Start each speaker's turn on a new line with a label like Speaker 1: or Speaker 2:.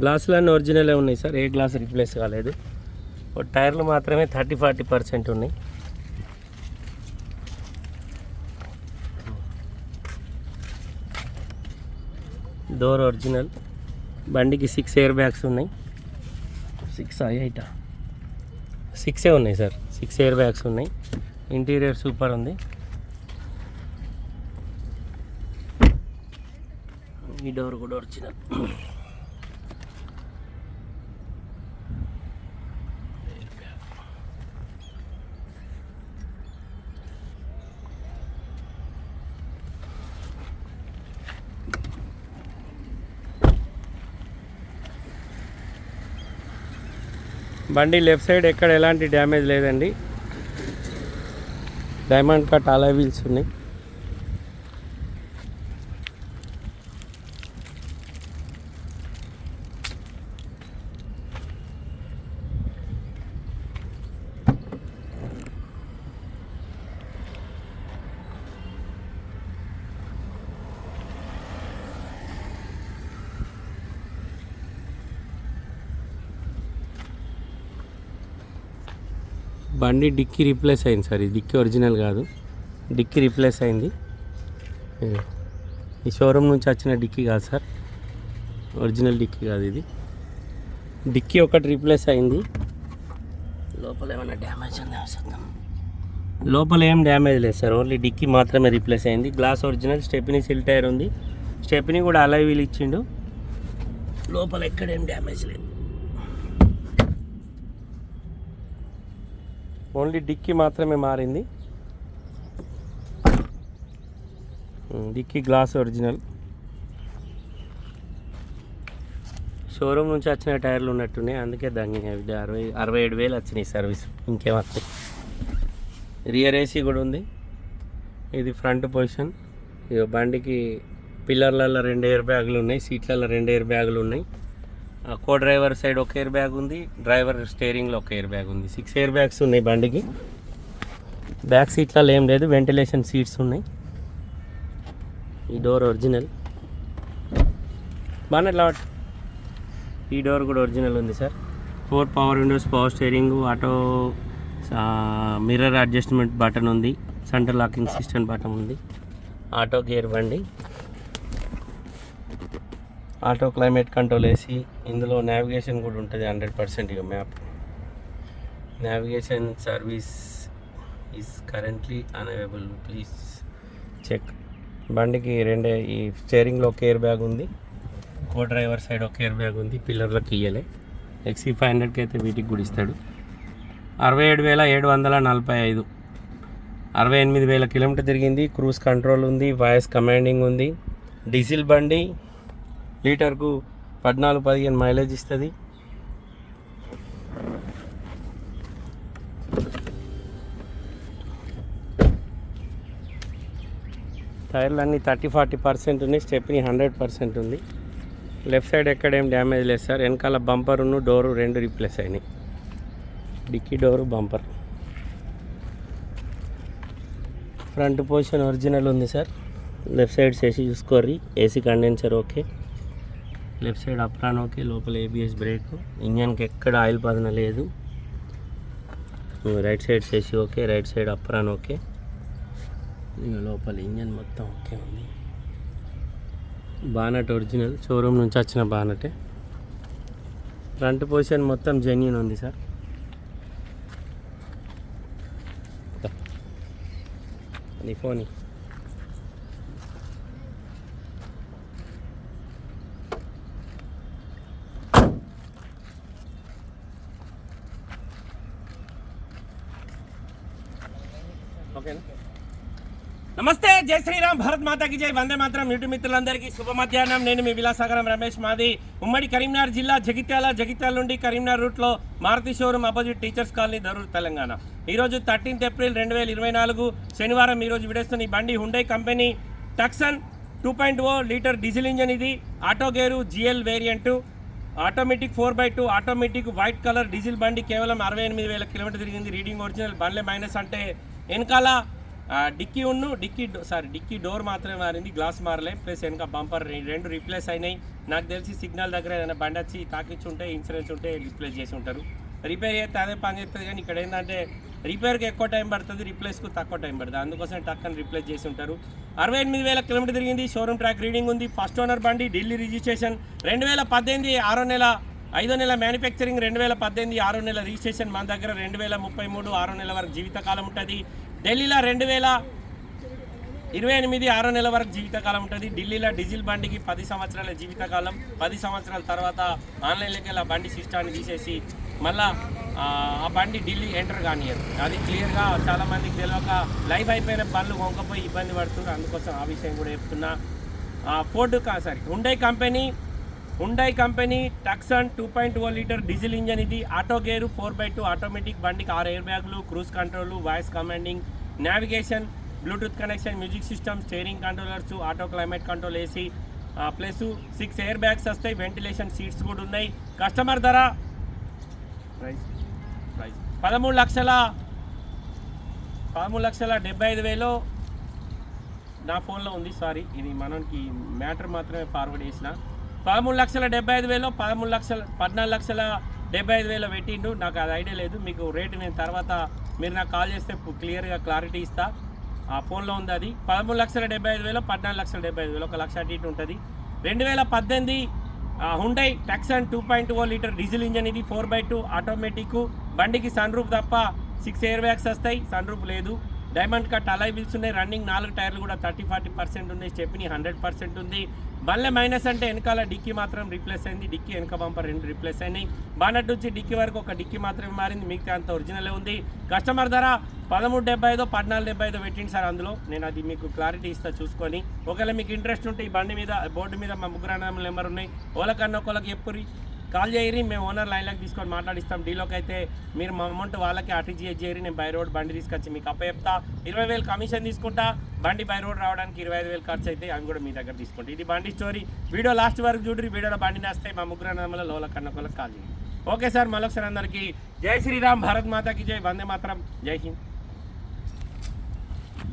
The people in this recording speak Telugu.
Speaker 1: గ్లాసులన్నీ ఒరిజినలే ఉన్నాయి సార్. ఏ గ్లాస్ రీప్లేస్ కాలేదు. టైర్లు మాత్రమే థర్టీ ఫార్టీ పర్సెంట్ ఉన్నాయి. Door original. బండికి సిక్స్ ఎయిర్ బ్యాగ్స్ ఉన్నాయి. సిక్స్ ఎయిటా? సిక్సే ఉన్నాయి సార్. సిక్స్ ఎయిర్ బ్యాగ్స్ ఉన్నాయి. ఇంటీరియర్ సూపర్ ఉంది. ఈ డోర్ కూడా ఒరిజినల్. బండి లెఫ్ట్ సైడ్ ఎక్కడ ఎలాంటి డ్యామేజ్ లేదండి. డైమండ్ కట్ అలా వీల్స్ ఉన్నాయి. బండి డిక్కీ రీప్లేస్ అయింది సార్ ఇది డిక్కీ ఒరిజినల్ కాదు. డిక్కీ రీప్లేస్ అయింది. ఈ షోరూమ్ నుంచి వచ్చిన డిక్కీ కాదు సార్ ఒరిజినల్ డిక్కీ కాదు ఇది. డిక్కీ ఒకటి రీప్లేస్ అయింది. లోపల ఏమైనా డ్యామేజ్ ఉందా చూద్దాం లోపల ఏం డ్యామేజ్ లేదు సార్ ఓన్లీ డిక్కీ మాత్రమే రీప్లేస్ అయింది. Glass original stepney seal tyre ఉంది. స్టెప్నీ కూడా అలై వీల్ ఇచ్చిండు. లోపల ఎక్కడ ఏం డ్యామేజ్ లేదు. ఓన్లీ డిక్కీ మాత్రమే మారింది. Dicky glass original. షోరూమ్ నుంచి వచ్చిన టైర్లు ఉన్నట్టున్నాయి. అందుకే దాన్ని అరవై అరవై ఏడు వేలు వచ్చినాయి సర్వీస్. ఇంకేం రియర్ ఏసీ కూడా ఉంది. ఇది ఫ్రంట్ పొజిషన్. ఇది బండికి పిల్లర్లలో రెండు ఎయిర్ బ్యాగులు ఉన్నాయి. సీట్లలో రెండు ఎయిర్ బ్యాగులు ఉన్నాయి. కో డ్రైవర్ సైడ్ ఒక ఎయిర్ బ్యాగ్ ఉంది డ్రైవర్ స్టీరింగ్లో ఒక ఎయిర్ బ్యాగ్ ఉంది. సిక్స్ ఎయిర్ బ్యాగ్స్ ఉన్నాయి బండికి. బ్యాక్ సీట్లలో ఏం లేదు వెంటిలేషన్ సీట్స్ ఉన్నాయి. ఈ డోర్ ఒరిజినల్ బాగా లాట్ ఈ డోర్ కూడా ఒరిజినల్ ఉంది sir. Four power windows power steering auto mirror adjustment button ఉంది. సెంటర్ లాకింగ్ సిస్టమ్ బటన్ ఉంది. ఆటో గేర్ బండి. ఆటో క్లైమేట్ కంట్రోల్ వేసి ఇందులో నావిగేషన్ కూడా ఉంటుంది హండ్రెడ్ పర్సెంట్ ఇక map navigation service is currently unavailable please check బండికి రెండే ఈ స్టేరింగ్లో ఒక ఎయిర్ బ్యాగ్ ఉంది. కో డ్రైవర్ సైడ్ ఒక ఎయిర్ బ్యాగ్ ఉంది. పిల్లర్లకు ఇయ్యలే. ఎక్సీ ఫైవ్ హండ్రెడ్కి అయితే వీటికి కూడా ఇస్తాడు. అరవై ఏడు వేల ఏడు వందల నలభై ఐదు. అరవై ఎనిమిది వేల కిలోమీటర్ తిరిగింది. క్రూజ్ కంట్రోల్ ఉంది. వాయిస్ కమాండింగ్ ఉంది. డీజిల్ బండి లీటర్కు పద్నాలుగు పదిహేను మైలేజ్ ఇస్తుంది. టైర్లు అన్నీ థర్టీ ఫార్టీ పర్సెంట్ ఉన్నాయి. స్టెప్ని హండ్రెడ్ పర్సెంట్ ఉంది. లెఫ్ట్ సైడ్ ఎక్కడ ఏం డ్యామేజ్ లేదు సార్. వెనకాల బంపరును డోరు రెండు రీప్లేస్ అయినాయి. Dickey door bumper. Front position original ఉంది సార్. లెఫ్ట్ సైడ్ చేసి చూసుకోర్రి. AC condenser okay. Left side apron okay లోపల ఏబిఎస్ బ్రేక్ ఇంజన్కి ఎక్కడ ఆయిల్ పదన లేదు. రైట్ సైడ్ చేసి okay right side apron okay ఇక లోపల ఇంజన్ మొత్తం ఓకే ఉంది. బానట్ ఒరిజినల్ షోరూమ్ నుంచి వచ్చిన బానటే. ఫ్రంట్ పొజిషన్ మొత్తం జెన్యున్ ఉంది సార్ అది ఫోన్ ఓకేనా నమస్తే జై శ్రీరామ్ భారత్ మాతాకి జై. వందే మాత్రం యూట్యూబ్ మిత్రులందరికీ శుభ మధ్యాహ్నం. నేను మీ విలాసాగరం రమేష్ మాది. ఉమ్మడి కరీంనగర్ జిల్లా జగిత్యాల జగిత్యాల నుండి కరీంనగర్ రూట్లో Maruti showroom opposite teachers colony Darur Telangana. ఈరోజు థర్టీన్త్ ఏప్రిల్ రెండు వేల ఇరవై నాలుగు శనివారం ఈరోజు విడేస్తున్న ఈ బండి Hyundai company Tucson two point O litre diesel engine ఇది. Auto gear GL variant. Automatic four by two automatic white colour diesel బండి కేవలం అరవై ఎనిమిది వేల కిలోమీటర్ తిరిగింది. రీడింగ్ ఒరిజినల్ బండ్లే మైనస్ అంటే వెనకాల డిక్కీ ఉన్ను డిక్కీ సారీ డిక్కీ డోర్ మాత్రమే మారింది గ్లాస్ మారలే ప్లస్ వెనక బంపర్ రెండు రీప్లేస్ అయినాయి. నాకు తెలిసి సిగ్నల్ దగ్గర ఏదైనా బండి వచ్చి తాకిచ్చి ఉంటే ఇన్సూరెన్స్ ఉంటే రీప్లేస్ చేసి ఉంటారు రిపేర్ చేస్తే అదే పని చేస్తుంది కానీ ఇక్కడ ఏంటంటే రిపేర్కి ఎక్కువ టైం పడుతుంది రిప్లేస్కు తక్కువ టైం పడుతుంది. అందుకోసం టక్కని రీప్లేస్ చేసి ఉంటారు అరవై ఎనిమిది వేల కిలోమీటర్ తిరిగింది షోరూమ్ ట్రాక్ రీడింగ్ ఉంది. ఫస్ట్ ఓనర్ బండి ఢిల్లీ రిజిస్ట్రేషన్. రెండు వేల పద్దెనిమిది ఆరో నెల ఐదో నెల మ్యానుఫ్యాక్చరింగ్ రెండు వేల పద్దెనిమిది ఆరో నెల రిజిస్ట్రేషన్ మన దగ్గర రెండు వేల ముప్పై మూడు ఆరో నెల వరకు జీవితకాలం ఉంటుంది. ఢిల్లీలో రెండు వేల ఇరవై ఎనిమిది ఆరో నెల వరకు జీవితకాలం ఉంటుంది. ఢిల్లీలో డీజిల్ బండికి పది సంవత్సరాల జీవితకాలం పది సంవత్సరాల తర్వాత ఆన్లైన్లోకి వెళ్ళి బండి సిస్టాన్ని తీసేసి మళ్ళా ఆ, బండి ఢిల్లీ ఎంటర్ కానియరు అది క్లియర్గా చాలామందికి తెలియక లైఫ్ అయిపోయిన బండ్లు వంకపోయి ఇబ్బంది పడుతున్నారు. అందుకోసం ఆ విషయం కూడా చెప్తున్నా. ఫోర్డ్ కా sorry Hyundai company Hyundai company Tucson two point O litre diesel engine ఇది. Auto gear four by two automatic బండికి ఆరు ఎయిర్ బ్యాగులు cruise control voice commanding navigation Bluetooth connection music system steering controllers auto climate control AC plus six air bags వస్తాయి. వెంటిలేషన్ సీట్స్ కూడా ఉన్నాయి. కస్టమర్ ధర? ప్రైస్ ప్రైస్ పదమూడు లక్షల పదమూడు లక్షల డెబ్బై ఐదు వేలు. నా ఫోన్లో ఉంది సారీ ఇది మనకి మ్యాటర్ మాత్రమే ఫార్వర్డ్ చేసిన. పదమూడు లక్షల డెబ్బై ఐదు వేలు పదమూడు లక్షల పద్నాలుగు లక్షల డెబ్బై ఐదు వేలు పెట్టిండు. నాకు అది ఐడియా లేదు. మీకు రేటు నేను తర్వాత మీరు నాకు కాల్ చేస్తే క్లియర్గా క్లారిటీ ఇస్తా. ఆ ఫోన్లో ఉంది అది. పదమూడు లక్షల డెబ్బై ఐదు వేలు పద్నాలుగు లక్షల డెబ్బై ఐదు వేలు ఒక లక్ష అటు ఇటు ఉంటుంది. రెండు వేల పద్దెనిమిది Hyundai Tucson two point O litre diesel engine ఇది. ఫోర్ బై టూ ఆటోమేటిక్ బండికి సన్ రూప్ తప్ప సిక్స్ ఎయిర్ బ్యాగ్స్ వస్తాయి. సన్ రూప్ లేదు. డైమండ్ కట్ అలై వీల్స్ ఉన్నాయి. రన్నింగ్ నాలుగు టైర్లు కూడా థర్టీ ఫార్టీ పర్సెంట్ ఉన్నాయి. స్టెప్ని హండ్రెడ్ పర్సెంట్ ఉంది. బండ్ల మైనస్ అంటే వెనకాల డిక్కీ మాత్రం రీప్లేస్ అయింది. డిక్కీ వెనక బంపర్ రెండు రీప్లేస్ అయినాయి. బానట్ నుంచి డిక్కీ వరకు ఒక డిక్కీ మాత్రమే మారింది. మిగతా అంత ఒరిజినల్ ఉంది. కస్టమర్ ధర పదమూడు డెబ్బై ఐదో పద్నాలుగు డెబ్బై ఐదో పెట్టింది సార్ అందులో. నేను అది మీకు క్లారిటీ ఇస్తా చూసుకొని. ఒకవేళ మీకు ఇంట్రెస్ట్ ఉంటే ఈ బండి మీద బోర్డు మీద మా ముగ్గురు నెంబర్ ఉన్నాయి. ఓలకన్నా ఒకళ్ళకి చెప్పురి కాల్ చేయరి మేము ఓనర్ లైన్లోకి తీసుకొని మాట్లాడిస్తాం. డీలోకి అయితే మీరు మా అమౌంట్ వాళ్ళకి ఆర్టీజీఎస్ చేయరి నేను బై రోడ్ బండి తీసుకొచ్చి మీకు అప్ప చెప్తా ఇరవై వేలు కమిషన్ తీసుకుంటా. బండి బై రోడ్ రావడానికి ఇరవై ఐదు వేలు ఖర్చు అయితే అవి కూడా మీ దగ్గర తీసుకుంటా. ఇది బండి స్టోరీ. వీడియో లాస్ట్ వరకు చూడరి వీడియోలో బండి నేస్తాయి మా ముగ్గురు నమ్మల లోల కన్నకొలకు కాల్ చేయండి. ఓకే సార్ మరొకసారి అందరికీ జై శ్రీరామ్ భారత్ మాతాకి జై వందే మాత్రం జై హింద్.